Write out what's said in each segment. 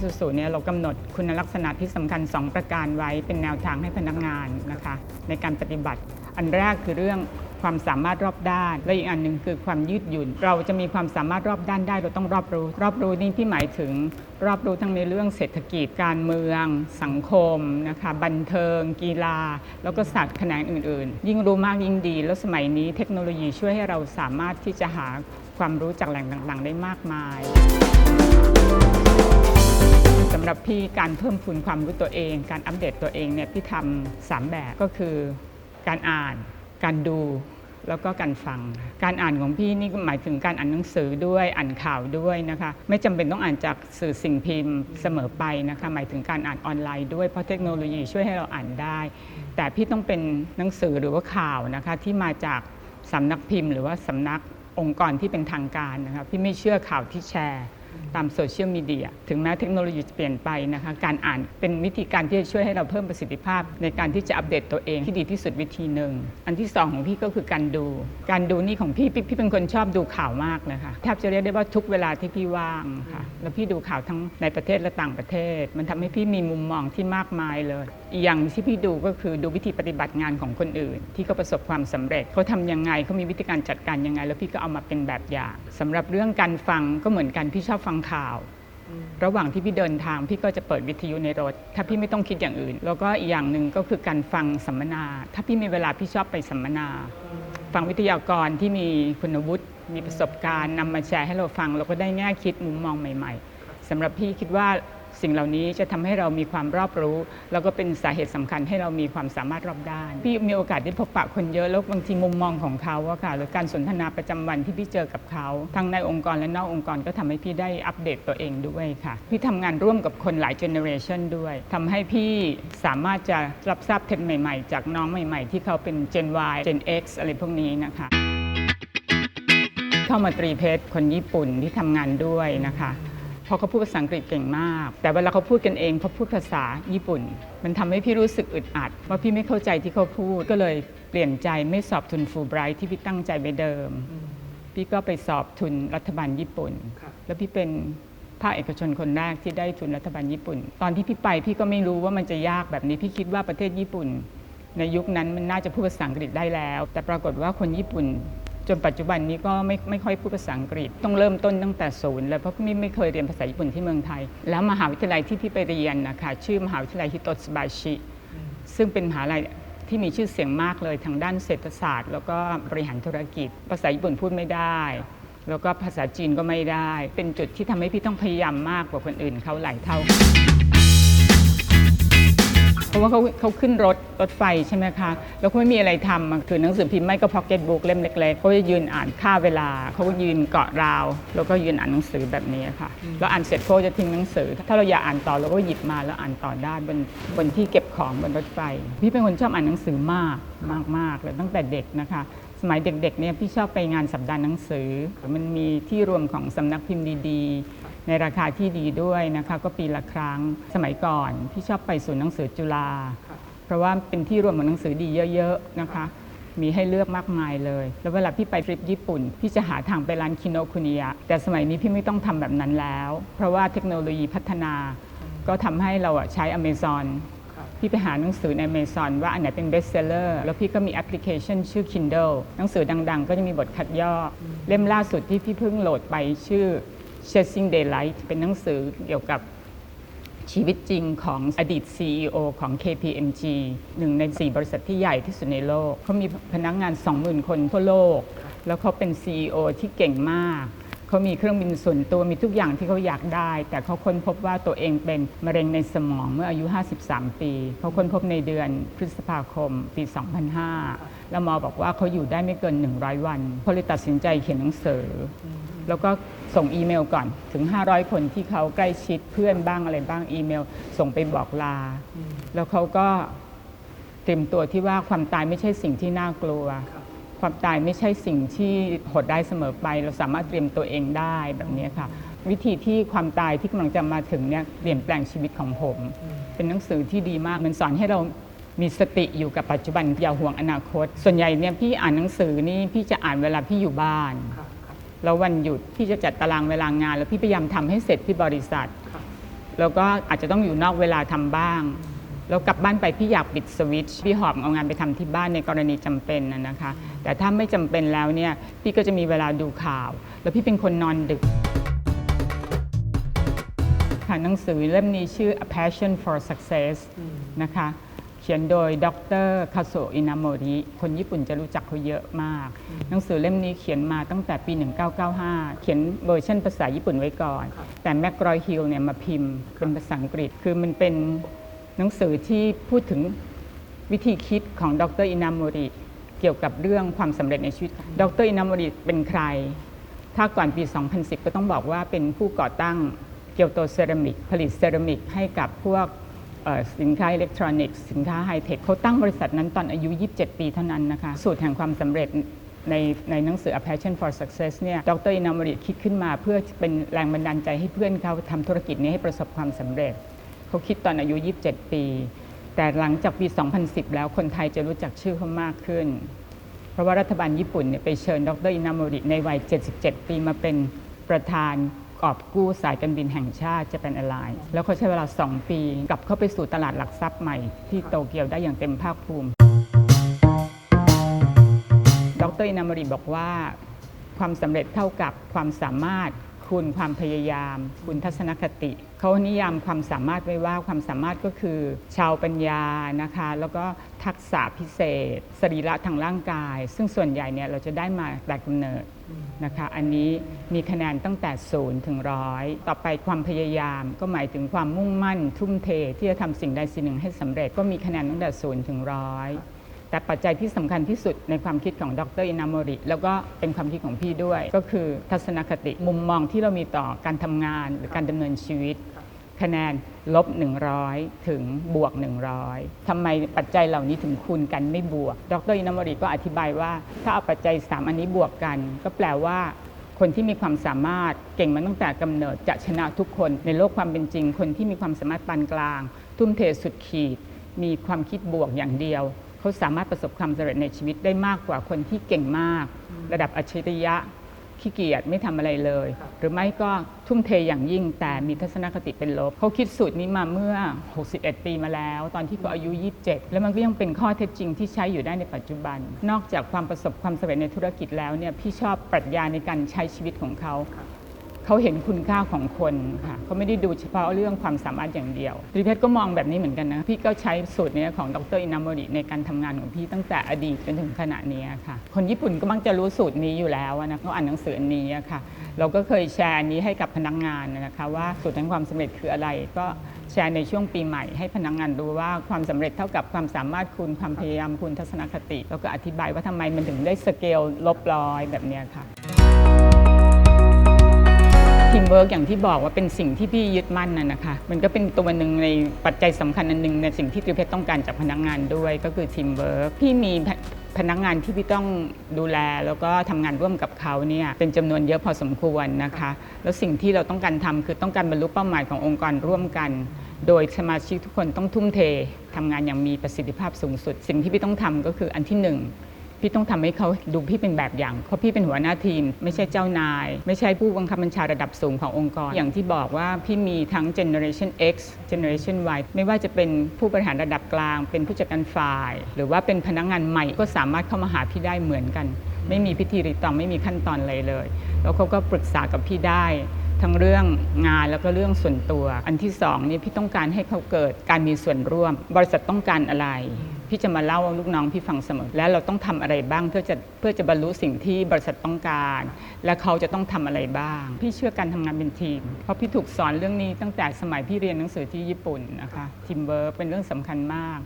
เรากำหนดคุณลักษณะที่สำคัญ 2 ประการไว้เป็นแนวทางให้พนักงานนะคะในการปฏิบัติ อันแรกคือเรื่องความสามารถรอบด้าน และอีกอันหนึ่งคือความยืดหยุ่น เราจะมีความสามารถรอบด้านได้เราต้องรอบรู้ รอบรู้นี่พี่หมายถึง รอบรู้ทั้งในเรื่องเศรษฐกิจการเมือง สังคมนะคะบันเทิง กีฬา แล้วก็ศาสตร์แขนงอื่น ๆ ยิ่งรู้มากยิ่งดี แล้วสมัยนี้เทคโนโลยีช่วยให้เราสามารถที่จะหาความรู้จากแหล่งต่างๆ ได้มากมาย สำหรับพี่การเพิ่มพูนความรู้ตัวเอง การอัปเดตตัวเองเนี่ยพี่ทำสามแบบก็คือ การอ่าน การดู แล้วก็การฟัง การอ่านของพี่นี่หมายถึงการอ่านหนังสือด้วยอ่านข่าวด้วยนะคะ ไม่จำเป็นต้องอ่านจากสื่อสิ่งพิมพ์เสมอไปนะคะหมายถึงการอ่านออนไลน์ด้วยเพราะเทคโนโลยีช่วยให้เราอ่านได้ แต่พี่ต้องเป็นหนังสือหรือว่าข่าวนะคะที่มาจากสำนักพิมพ์ หรือว่าสำนักองค์กรที่เป็นทางการนะคะพี่ไม่เชื่อข่าวที่แชร์ ตามโซเชียลมีเดียถึงแม้เทคโนโลยีจะเปลี่ยนไปนะคะการอ่านเป็นวิธีการที่จะช่วยให้เราเพิ่มประสิทธิภาพ ในการที่จะอัปเดตตัวเองที่ดีที่สุดวิธีหนึ่ง อันที่สองของพี่ก็คือการดู การดูนี่ของพี่พี่พี่เป็นคนชอบดูข่าวมากนะคะแทบจะเรียกได้ว่าทุกเวลาที่พี่ว่างค่ะแล้วพี่ดูข่าวทั้งในประเทศและต่างประเทศ มันทำให้พี่มีมุมมองที่มากมายเลย อีกอย่างที่พี่ดูก็คือดูวิธีปฏิบัติงานของคนอื่น ที่เขาประสบความสำเร็จเขาทำยังไงเขามีวิธีการจัดการยังไง แล้วพี่ก็เอามาเป็นแบบอย่างสำหรับเรื่องการฟังก็เหมือนกันพี่ชอบฟังข่าว ระหว่างที่พี่เดินทาง พี่ก็จะเปิดวิทยุในรถ ถ้าพี่ไม่ต้องคิดอย่างอื่น แล้วก็อีกอย่างหนึ่งก็คือการฟังสัมมนา ถ้าพี่มีเวลาพี่ชอบไปสัมมนา ฟังวิทยากรที่มีคุณวุฒิมีประสบการณ์นำมาแชร์ให้เราฟังเราก็ได้แง่คิดมุมมองใหม่ ๆสำหรับพี่คิดว่า สิ่งเหล่านี้จะทำให้เรามีความรอบรู้ แล้วก็เป็นสาเหตุสำคัญให้เรามีความสามารถรอบด้าน พี่มีโอกาสได้พบปะคนเยอะแล้วบางทีมุมมองของเขาอะค่ะหรือการสนทนาประจำวันที่พี่เจอกับเขาทั้งในองค์กรและนอกองค์กรก็ทำให้พี่ได้อัปเดตตัวเองด้วยค่ะ พี่ทำงานร่วมกับคนหลายเจเนอเรชันด้วยทำให้พี่สามารถจะรับทราบเทรนด์ใหม่ๆ จากน้องใหม่ ๆ ที่เขาเป็น Gen Y Gen X อะไรพวกนี้นะคะเข้ามาตรีเพชรคนญี่ปุ่นที่ทำงานด้วยนะคะ ราะเขาพูดภาษาอังกฤษเก่งมาก แต่เวลาเขาพูดกันเองเขาพูดภาษาญี่ปุ่น มันทำให้พี่รู้สึกอึดอัดว่าพี่ไม่เข้าใจที่เขาพูดก็เลยเปลี่ยนใจไม่สอบทุนฟูไบรท์ที่พี่ตั้งใจไปเดิม พี่ก็ไปสอบทุนรัฐบาลญี่ปุ่น แล้วพี่เป็นภาคเอกชนคนแรกที่ได้ทุนรัฐบาลญี่ปุ่น ตอนที่พี่ไปพี่ก็ไม่รู้ว่ามันจะยากแบบนี้พี่คิดว่าประเทศญี่ปุ่น ในยุคนั้นมันน่าจะพูดภาษาอังกฤษได้แล้ว แต่ปรากฏว่าคนญี่ปุ่น จนปัจจุบันนี้ก็ไม่ไม่ค่อยพูดภาษาอังกฤษ ต้องเริ่มต้นตั้งแต่ศูนย์เลยเพราะไม่ไม่เคยเรียนภาษาญี่ปุ่นที่เมืองไทย แล้วมหาวิทยาลัยที่พี่ไปเรียนนะคะชื่อมหาวิทยาลัยฮิโตสบาชิ ซึ่งเป็นมหาลัยที่มีชื่อเสียงมากเลยทางด้านเศรษฐศาสตร์ แล้วก็บริหารธุรกิจ ภาษาญี่ปุ่นพูดไม่ได้ แล้วก็ภาษาจีนก็ไม่ได้ เป็นจุดที่ทำให้พี่ต้องพยายามมากกว่าคนอื่นเขาหลายเท่า เพราะว่าเขาเขาขึ้นรถรถไฟใช่ไหมคะ แล้วเขาไม่มีอะไรทำอะคือหนังสือพิมพ์ไม่ก็พ็อกเก็ตบุ๊กเล่มเล็กๆเขาจะยืนอ่านค่าเวลา เขาก็ยืนเกาะราว แล้วก็ยืนอ่านหนังสือแบบนี้ค่ะ แล้วอ่านเสร็จเขาจะทิ้งหนังสือ ถ้าเราอยากอ่านต่อเราก็หยิบมาแล้วอ่านต่อได้บนบนที่เก็บของบนรถไฟ พี่เป็นคนชอบอ่านหนังสือมากมากมากเลยตั้งแต่เด็กนะคะสมัยเด็กๆเนี่ยพี่ชอบไปงานสัปดาห์หนังสือ มันมีที่รวมของสำนักพิมพ์ดีๆ ในราคาที่ดีด้วยนะคะก็ปีละครั้งสมัยก่อนพี่ชอบไปศูนย์หนังสือจุฬาเพราะว่าเป็นที่รวมของหนังสือดีเยอะๆนะคะ มีให้เลือกมากมายเลย แล้วเวลาพี่ไปทริปญี่ปุ่น พี่จะหาทางไปร้านคิโนคุนิยะแต่สมัยนี้พี่ไม่ต้องทำแบบนั้นแล้ว เพราะว่าเทคโนโลยีพัฒนา ก็ทำให้เราใช้ Amazon พี่ไปหาหนังสือใน Amazon ว่าอันไหนเป็น best seller แล้วพี่ก็มีแอปพลิเคชันชื่อ Kindle หนังสือดัง ๆ ก็จะมีบทคัดย่อ เล่มล่าสุดที่พี่เพิ่งโหลดไปชื่อ Chasing Daylight เป็นหนังสือเกี่ยวกับชีวิตจริงของอดีต CEO ของ KPMG หนึ่งใน 4 บริษัทที่ใหญ่ที่สุดในโลก เขามีพนักงาน 20,000 คนทั่วโลก แล้วเขาเป็น CEO ที่เก่งมาก เขามีเครื่องบินส่วนตัวมีทุกอย่างที่เขาอยากได้ แต่เขาค้นพบว่าตัวเองเป็นมะเร็งในสมองเมื่ออายุ 53 ปี เขาค้นพบในเดือนพฤษภาคมปี 2005 แล้วหมอบอกว่าเขาอยู่ได้ไม่เกิน 100 วันเขาเลยตัดสินใจเขียนหนังสือ แล้วก็ส่งอีเมลก่อนถึง 500 คนที่เขาใกล้ชิดเพื่อนบ้างอะไรบ้างอีเมล ส่งไปบอกลา แล้วเขาก็เตรียมตัวที่ว่าความตายไม่ใช่สิ่งที่น่ากลัว ความตายไม่ใช่สิ่งที่โหดได้เสมอไป เราสามารถเตรียมตัวเองได้แบบนี้ค่ะ วิธีที่ความตายที่กำลังจะมาถึงเนี่ยเปลี่ยนแปลงชีวิตของผม เป็นหนังสือที่ดีมากมันสอนให้เรามีสติอยู่กับปัจจุบันอย่าห่วงอนาคต ส่วนใหญ่เนี่ยพี่อ่านหนังสือนี่พี่จะอ่านเวลาพี่อยู่บ้าน แล้ววันหยุดพี่จะจัดตารางเวลางาน แล้วพี่พยายามทำให้เสร็จที่บริษัท แล้วก็อาจจะต้องอยู่นอกเวลาทำบ้าง แล้วกลับบ้านไปพี่อยากปิดสวิตช์พี่หอบเอางานไปทำที่บ้านในกรณีจำเป็นนะนะคะ แต่ถ้าไม่จำเป็นแล้วเนี่ยพี่ก็จะมีเวลาดูข่าว แล้วพี่เป็นคนนอนดึกค่ะหนังสือเล่มนี้ชื่อ A Passion for Success นะคะ เขียนโดยดรคาโซอินามริ คนญี่ปุ่นจะรู้จักเขาเยอะมาก หนังสือเล่มนี้เขียนมาตั้งแต่ปี 1995 เขียนเวอร์ชันภาษาญี่ปุ่นไว้ก่อน แต่แมกรอยฮิลเนี่ยมาพิมพ์เป็นภาษาอังกฤษ คือมันเป็นหนังสือที่พูดถึงวิธีคิดของดรอินามริ เกี่ยวกับเรื่องความสำเร็จในชีวิต ดรอินามริเป็นใคร ถ้าก่อนปี 2010 ก็ต้องบอกว่าเป็นผู้ก่อตั้งเกียวโตเซรามิกผลิตเซรามิกให้กับพวกเอ่อ สินค้าอิเล็กทรอนิกส์สินค้าไฮเทคเขาตั้งบริษัทนั้นตอนอายุ 27 ปีเท่านั้นนะคะ สูตรแห่งความสำเร็จในในหนังสือ A Passion for Success เนี่ย ดรอินามริคิดขึ้นมาเพื่อเป็นแรงบันดาลใจให้เพื่อนเขาทำธุรกิจนี้ให้ประสบความสำเร็จ เขาคิดตอนอายุ 27 ปี แต่หลังจากปี 2010 แล้วคนไทยจะรู้จักชื่อเขามากขึ้น เพราะว่ารัฐบาลญี่ปุ่นเนี่ยไปเชิญดรอินามริในวัย 77 ปีมาเป็นประธาน กอบกู้สายการบินแห่งชาติจะเป็นอะไรแล้วเขาใช้เวลา 2 ปี กลับเข้าไปสู่ตลาดหลักทรัพย์ใหม่ที่โตเกียวได้อย่างเต็มภาคภูมิ ดรอินามริบอกว่า ความสำเร็จเท่ากับความสามารถคูณความพยายามคูณทัศนคติ เขานิยามความสามารถไว้ว่าความสามารถก็คือ ชาวปัญญานะคะ แล้วก็ทักษะพิเศษ สรีระทางร่างกาย ซึ่งส่วนใหญ่เนี่ยเราจะได้มาแต่กำเนิด นะคะอันนี้มีคะแนนตั้งแต่ศูนย์ถึงร้อยต่อไปความพยายามก็หมายถึงความมุ่งมั่น ทุ่มเทที่จะทำสิ่งใดสิ่งหนึ่งให้สำเร็จก็มีคะแนนตั้งแต่ศูนย์ถึงร้อยแต่ปัจจัยที่สำคัญที่สุดในความคิดของดรอินาโมริ แล้วก็เป็นความคิดของพี่ด้วย ก็คือทัศนคติมุมมองที่เรามีต่อการทำงานหรือการดำเนินชีวิต คะแนนลบ 100 ถึงบวก 100ทำไมปัจจัยเหล่านี้ถึงคูณกันไม่บวก ดรอินาโมริก็อธิบายว่าถ้าเอาปัจจัย 3 อันนี้บวกกัน ก็แปลว่าคนที่มีความสามารถเก่งมาตั้งแต่กำเนิดจะชนะทุกคนในโลกความเป็นจริง คนที่มีความสามารถปานกลาง ทุ่มเทสุดขีด มีความคิดบวกอย่างเดียว เขาสามารถประสบความสำเร็จในชีวิตได้มากกว่าคนที่เก่งมาก ระดับอัจฉริยะขี้เกียจไม่ทำอะไรเลย หรือไม่ก็ ทุ่มเทอย่างยิ่งแต่มีทัศนคติเป็นลบเขาคิดสูตรนี้มาเมื่อ 61 ปีมาแล้ว ตอนที่เขาอายุ 27 แล้วมันก็ยังเป็นข้อเท็จจริงที่ใช้อยู่ได้ในปัจจุบัน นอกจากความประสบความสำเร็จในธุรกิจแล้วเนี่ยพี่ชอบปรัชญาในการใช้ชีวิตของเขา เขาเห็นคุณค่าของคนค่ะเขาไม่ได้ดูเฉพาะเรื่องความสามารถอย่างเดียวตรีเพชรก็มองแบบนี้เหมือนกันนะ พี่ก็ใช้สูตรนี้ของดรอินาโมริในการทำงานของพี่ตั้งแต่อดีตจนถึงขณะนี้ค่ะ คนญี่ปุ่นก็มักจะรู้สูตรนี้อยู่แล้วนะเขาอ่านหนังสืออันนี้ค่ะ เราก็เคยแชร์อันนี้ให้กับพนักงานนะคะว่าสูตรแห่งความสำเร็จคืออะไร ก็แชร์ในช่วงปีใหม่ให้พนักงานรู้ว่าความสำเร็จเท่ากับความสามารถคูณความพยายามคูณทัศนคติ แล้วก็อธิบายว่าทำไมมันถึงได้สเกลลบร้อยแบบนี้ค่ะ เวิร์กอย่างที่บอกว่าเป็นสิ่งที่พี่ยึดมั่นน่ะนะคะ มันก็เป็นตัวหนึ่งในปัจจัยสำคัญอันหนึ่งในสิ่งที่ติวเพชรต้องการจากพนักงานด้วยก็คือทีมเวิร์กพี่มีพพนักงานที่พี่ต้องดูแลแล้วก็ทำงานร่วมกับเขาเนี่ยเป็นจำนวนเยอะพอสมควรนะคะ แล้วสิ่งที่เราต้องการทำคือต้องการบรรลุเป้าหมายขององค์กรร่วมกัน โดยสมาชิกทุกคนต้องทุ่มเททำงานอย่างมีประสิทธิภาพสูงสุด สิ่งที่พี่ต้องทำก็คืออันที่หนึ่ง พี่ต้องทำให้เขาดูพี่เป็นแบบอย่าง เพราะพี่เป็นหัวหน้าทีม ไม่ใช่เจ้านาย ไม่ใช่ผู้บังคับบัญชาระดับสูงขององค์กร อย่างที่บอกว่าพี่มีทั้ง generation X generation Y ไม่ว่าจะเป็นผู้บริหารระดับกลาง เป็นผู้จัดการฝ่าย หรือว่าเป็นพนักงานใหม่ก็สามารถเข้ามาหาพี่ได้เหมือนกัน ไม่มีพิธีรีตองไม่มีขั้นตอนอะไรเลย แล้วเขาก็ปรึกษากับพี่ได้ทั้งเรื่องงานแล้วก็เรื่องส่วนตัว อันที่สองนี่พี่ต้องการให้เขาเกิดการมีส่วนร่วม บริษัทต้องการอะไร พี่จะมาเล่าลูกน้องพี่ฟังเสมอ และเราต้องทำอะไรบ้างเพื่อจะเพื่อจะบรรลุสิ่งที่บริษัทต้องการ และเขาจะต้องทำอะไรบ้าง พี่เชื่อการทำงานเป็นทีม เพราะพี่ถูกสอนเรื่องนี้ตั้งแต่สมัยพี่เรียนหนังสือที่ญี่ปุ่นนะคะทีมเวิร์กเป็นเรื่องสำคัญมาก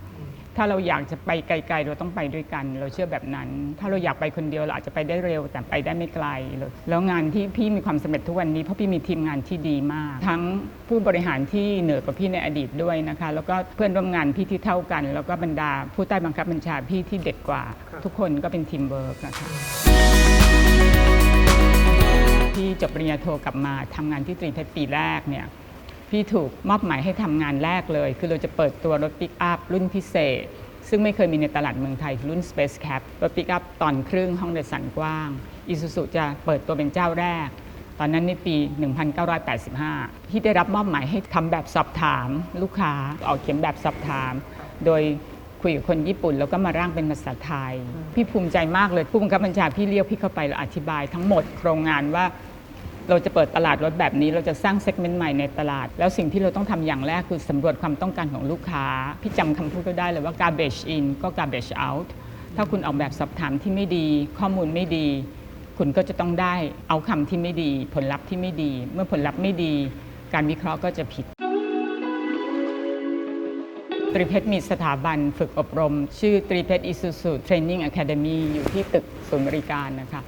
ถ้าเราอยากจะไปไกลๆ เราต้องไปด้วยกัน เราเชื่อแบบนั้น ถ้าเราอยากไปคนเดียวเราอาจจะไปได้เร็ว แต่ไปได้ไม่ไกลเลยแล้วงานที่พี่มีความสำเร็จทุกวันนี้เพราะพี่มีทีมงานที่ดีมาก ทั้งผู้บริหารที่เหนือกว่าพี่ในอดีตด้วยนะคะ แล้วก็เพื่อนร่วมงานพี่ที่เท่ากัน แล้วก็บรรดาผู้ใต้บังคับบัญชาพี่ที่เด็กกว่า ทุกคนก็เป็นทีมเวิร์กนะคะพี่จบปริญญาโทกลับมาทำงานที่ตรีเพชรปีแรกเนี่ย พี่ถูกมอบหมายให้ทำงานแรกเลย คือเราจะเปิดตัวรถปิกอัพรุ่นพิเศษ ซึ่งไม่เคยมีในตลาดเมืองไทยรุ่น Space Cap รถปิกอัพตอนครึ่งห้องโดยสารกว้างอีซูซูจะเปิดตัวเป็นเจ้าแรก ตอนนั้นในปี 1985 ที่ได้รับมอบหมายให้ทำแบบสอบถาม ลูกค้าออกเขียนแบบสอบถาม โดยคุยกับคนญี่ปุ่นแล้วก็มาร่างเป็นภาษาไทย พี่ภูมิใจมากเลยผู้บังคับบัญชาพี่เรียกพี่เข้าไปแล้วอธิบายทั้งหมดโครงงานว่า เราจะเปิดตลาดรถแบบนี้ เราจะสร้างเซกเมนต์ใหม่ในตลาด แล้วสิ่งที่เราต้องทำอย่างแรกคือสำรวจความต้องการของลูกค้า พี่จำคำพูดก็ได้เลยว่า garbage in ก็ garbage out ถ้าคุณออกแบบสอบถามที่ไม่ดี ข้อมูลไม่ดี คุณก็จะต้องได้เอาคำที่ไม่ดี ผลลัพธ์ที่ไม่ดี เมื่อผลลัพธ์ไม่ดี การวิเคราะห์ก็จะผิดตรีเพชรมีสถาบันฝึกอบรม ชื่อตรีเพชรอิสุสุเทรนนิ่งอะคาเดมีอยู่ที่ตึกศูนย์บริการนะคะ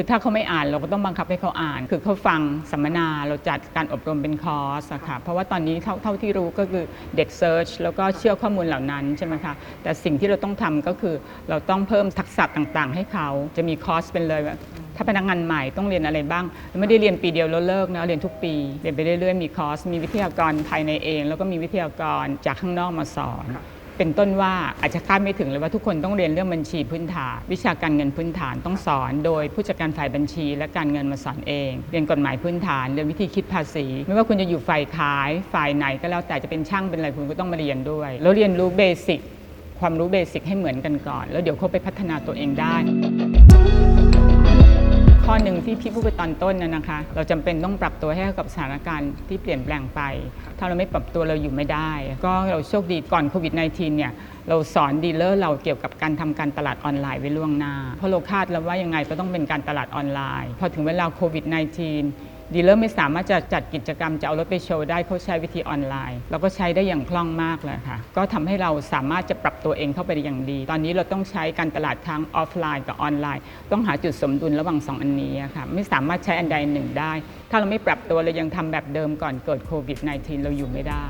คือถ้าเขาไม่อ่านเราก็ต้องบังคับให้เขาอ่าน คือเขาฟังสัมมนาเราจัดการอบรมเป็นคอร์สอะค่ะเพราะว่าตอนนี้เท่าเท่าที่รู้ก็คือเด็กเซิร์ชแล้วก็เชื่อข้อมูลเหล่านั้นใช่ไหมคะแต่สิ่งที่เราต้องทำก็คือเราต้องเพิ่มทักษะต่างๆ ให้เขาจะมีคอร์สเป็นเลยว่าถ้าพนักงานใหม่ต้องเรียนอะไรบ้าง ไม่ได้เรียนปีเดียวแล้วเลิกนะเรียนทุกปี เรียนไปเรื่อยๆมีคอร์สมีวิทยากรภายในเอง แล้วก็มีวิทยากรจากข้างนอกมาสอน เป็นต้นว่าอาจจะคาดไม่ถึงเลยว่าทุกคนต้องเรียนเรื่องบัญชีพื้นฐาน วิชาการเงินพื้นฐานต้องสอน โดยผู้จัดการฝ่ายบัญชี และการเงินมาสอนเอง เรียนกฎหมายพื้นฐานเรียนวิธีคิดภาษี ไม่ว่าคุณจะอยู่ฝ่ายขายฝ่ายไหนก็แล้วแต่จะเป็นช่างเป็นอะไรคุณก็ต้องมาเรียนด้วย แล้วเรียนรู้เบสิกความรู้เบสิกให้เหมือนกันก่อน แล้วเดี๋ยวเขาไปพัฒนาตัวเองได้ ข้อหนึ่งที่พี่พูดไปตอนต้นนะนะคะ เราจำเป็นต้องปรับตัวให้เข้ากับสถานการณ์ที่เปลี่ยนแปลงไป ถ้าเราไม่ปรับตัวเราอยู่ไม่ได้ ก็เราโชคดีก่อนโควิด -19 เนี่ยเราสอนดีลเลอร์เราเกี่ยวกับการทำการตลาดออนไลน์ไว้ล่วงหน้า เพราะเราคาดแล้วว่ายังไงก็ต้องเป็นการตลาดออนไลน์ พอถึงเวลาโควิด -19 ดีลเลอร์ไม่สามารถจะจัดกิจกรรมจะเอารถไปโชว์ได้เขาใช้วิธีออนไลน์เราก็ใช้ได้อย่างคล่องมากเลยค่ะ ก็ทำให้เราสามารถจะปรับตัวเองเข้าไปได้อย่างดี ตอนนี้เราต้องใช้การตลาดทางออฟไลน์กับออนไลน์ ต้องหาจุดสมดุลระหว่างสองอันนี้ค่ะ ไม่สามารถใช้อันใดหนึ่งได้ ถ้าเราไม่ปรับตัวเรายังทำแบบเดิมก่อนเกิดโควิด -19 เราอยู่ไม่ได้